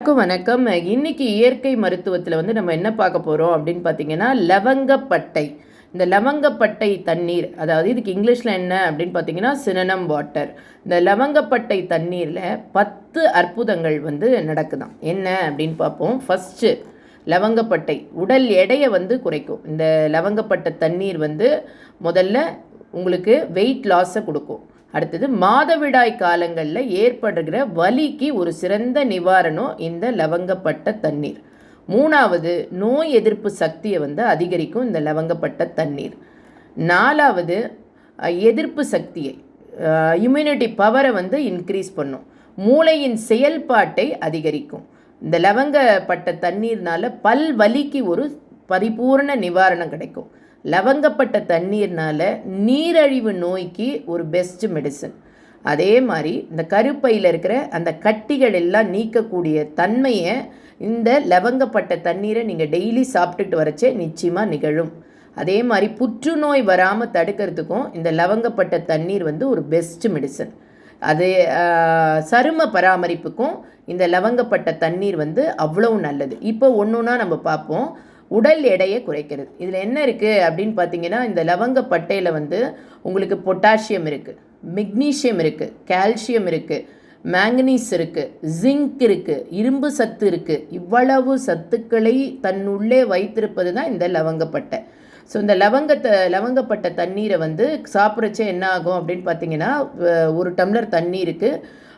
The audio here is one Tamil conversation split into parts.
வணக்கம் வணக்கம். இன்னைக்கு இயற்கை மருத்துவத்தில் வந்து நம்ம என்ன பார்க்க போகிறோம் அப்படின்னு பார்த்தீங்கன்னா லவங்கப்பட்டை. இந்த லவங்கப்பட்டை தண்ணீர் அதாவது இதுக்கு இங்கிலீஷில் என்ன அப்படின்னு பார்த்தீங்கன்னா சினனம் வாட்டர் இந்த லவங்கப்பட்டை தண்ணீரில் பத்து அற்புதங்கள் வந்து நடக்குதாம். என்ன அப்படின்னு பார்ப்போம். ஃபஸ்ட்டு லவங்கப்பட்டை. உடல் எடையை வந்து குறைக்கும். இந்த லவங்கப்பட்டை தண்ணீர் வந்து முதல்ல உங்களுக்கு வெயிட் லாஸை கொடுக்கும். அடுத்தது மாதவிடாய் காலங்களில் ஏற்படுகிற வலிக்கு ஒரு சிறந்த நிவாரணம் இந்த லவங்கப்பட்ட தண்ணீர். மூணாவது நோய் எதிர்ப்பு சக்தியை வந்து அதிகரிக்கும் இந்த லவங்கப்பட்ட தண்ணீர். நாலாவது எதிர்ப்பு சக்தியை இம்யூனிட்டி பவரை வந்து இன்க்ரீஸ் பண்ணும். மூளையின் செயல்பாட்டை அதிகரிக்கும். இந்த லவங்கப்பட்ட தண்ணீர்னால பல் வலிக்கு ஒரு பரிபூர்ண நிவாரணம் கிடைக்கும். லவங்கப்பட்ட தண்ணீர்னால நீரழிவு நோய்க்கு ஒரு பெஸ்ட் மெடிசன் அதே மாதிரி இந்த கருப்பையில் இருக்கிற அந்த கட்டிகள் எல்லாம் நீக்கக்கூடிய தன்மையை இந்த லவங்கப்பட்ட தண்ணீரை நீங்கள் டெய்லி சாப்பிட்டுட்டு வரச்சே நிச்சயமாக நிகழும். அதே மாதிரி புற்றுநோய் வராமல் தடுக்கிறதுக்கும் இந்த லவங்கப்பட்ட தண்ணீர் வந்து ஒரு பெஸ்ட் மெடிசன் அது சரும பராமரிப்புக்கும் இந்த லவங்கப்பட்ட தண்ணீர் வந்து அவ்வளோ நல்லது. இப்போ ஒன்று ஒன்றா நம்ம பார்ப்போம். உடல் எடையை குறைக்கிறது. இதில் என்ன இருக்குது அப்படின்னு பார்த்தீங்கன்னா இந்த லவங்கப்பட்டையில் வந்து உங்களுக்கு பொட்டாசியம் இருக்குது மெக்னீஷியம் இருக்குது கால்சியம் இருக்குது மேங்கனீஸ் இருக்குது ஜிங்க் இருக்குது இரும்பு சத்து இருக்குது இவ்வளவு சத்துக்களை தன்னுள்ளே வைத்திருப்பது தான் இந்த லவங்கப்பட்டை ஸோ இந்த லவங்கத்தை லவங்கப்பட்ட தண்ணீரை வந்து சாப்பிட்றச்சே என்ன ஆகும் அப்படின்னு பார்த்தீங்கன்னா ஒரு டம்ளர் தண்ணீருக்கு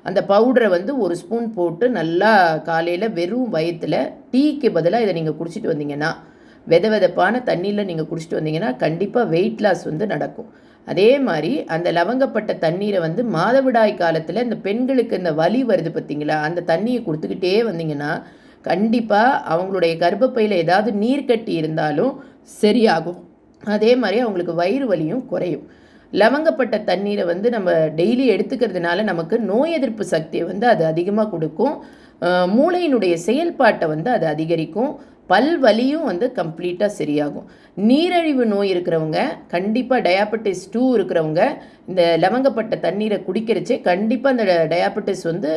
அந்த பவுடரை வந்து ஒரு ஸ்பூன் போட்டு நல்லா காலையில் வெறும் வயிற்றில் டீக்கு பதிலாக இதை நீங்கள் குடிச்சிட்டு வந்தீங்கன்னா வெத வெதப்பான தண்ணியில் நீங்கள் குடிச்சிட்டு வந்தீங்கன்னா கண்டிப்பாக வெயிட் லாஸ் வந்து நடக்கும். அதே மாதிரி அந்த லவங்கப்பட்ட தண்ணீரை வந்து மாதவிடாய் காலத்தில் இந்த பெண்களுக்கு இந்த வலி வருது பார்த்தீங்களா அந்த தண்ணியை கொடுத்துக்கிட்டே வந்தீங்கன்னா கண்டிப்பாக அவங்களுடைய கர்ப்பப்பையில் ஏதாவது நீர் கட்டி இருந்தாலும் சரியாகும். அதே மாதிரி அவங்களுக்கு வயிறு வலியும் குறையும். லவங்கப்பட்ட தண்ணீரை வந்து நம்ம டெய்லி எடுத்துக்கிறதுனால நமக்கு நோய் எதிர்ப்பு சக்தியை வந்து அது அதிகமாக கொடுக்கும். மூளையினுடைய செயல்பாட்டை வந்து அது அதிகரிக்கும். பல் வலியும் வந்து கம்ப்ளீட்டாக சரியாகும். நீரிழிவு நோய் இருக்கிறவங்க கண்டிப்பாக டயாபட்டிஸ் டூ இருக்கிறவங்க இந்த லவங்கப்பட்ட தண்ணீரை குடிக்கிறச்சே கண்டிப்பாக அந்த டயாபட்டிஸ் வந்து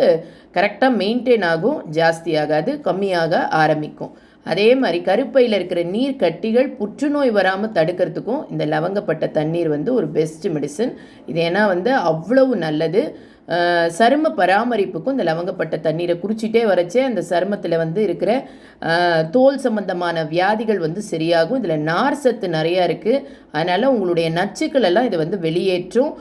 கரெக்டாக மெயின்டைன் ஆகும் ஜாஸ்தி ஆகாது கம்மியாக ஆரம்பிக்கும். அதே மாதிரி கருப்பையில் இருக்கிற நீர் கட்டிகள் புற்றுநோய் வராமல் தடுக்கிறதுக்கும் இந்த லவங்கப்பட்ட தண்ணீர் வந்து ஒரு பெஸ்ட் மெடிசன் இது ஏன்னா வந்து அவ்வளவு நல்லது. சரும பராமரிப்புக்கும் இந்த லவங்கப்பட்ட தண்ணீரை குறிச்சிட்டே வரச்சே அந்த சருமத்தில் வந்து இருக்கிற தோல் சம்பந்தமான வியாதிகள் வந்து சரியாகும். இதில் நார் சத்து நிறையா இருக்குது அதனால் உங்களுடைய நச்சுக்கள் எல்லாம் இதை வந்து வெளியேற்றும்.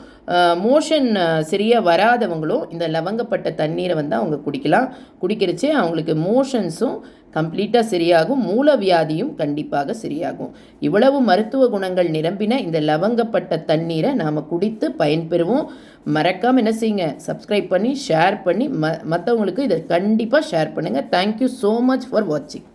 மோஷன் சரியாக வராதவங்களும் இந்த லவங்கப்பட்ட தண்ணீரை வந்து அவங்க குடிக்கலாம். குடிக்கிறச்சே அவங்களுக்கு மோஷன்ஸும் கம்ப்ளீட்டாக சரியாகும். மூல வியாதியும் கண்டிப்பாக சரியாகும். இவ்வளவு மருத்துவ குணங்கள் நிரம்பின இந்த லவங்கப்பட்ட தண்ணீரை நாம் குடித்து பயன்பெறுவோம். மறக்காமல் என்ன செய்யுங்க? சப்ஸ்கிரைப் பண்ணி ஷேர் பண்ணி ம மற்றவங்களுக்கு இதை கண்டிப்பாக ஷேர் பண்ணுங்கள் தேங்க்யூ ஸோ மச் ஃபார் வாட்சிங்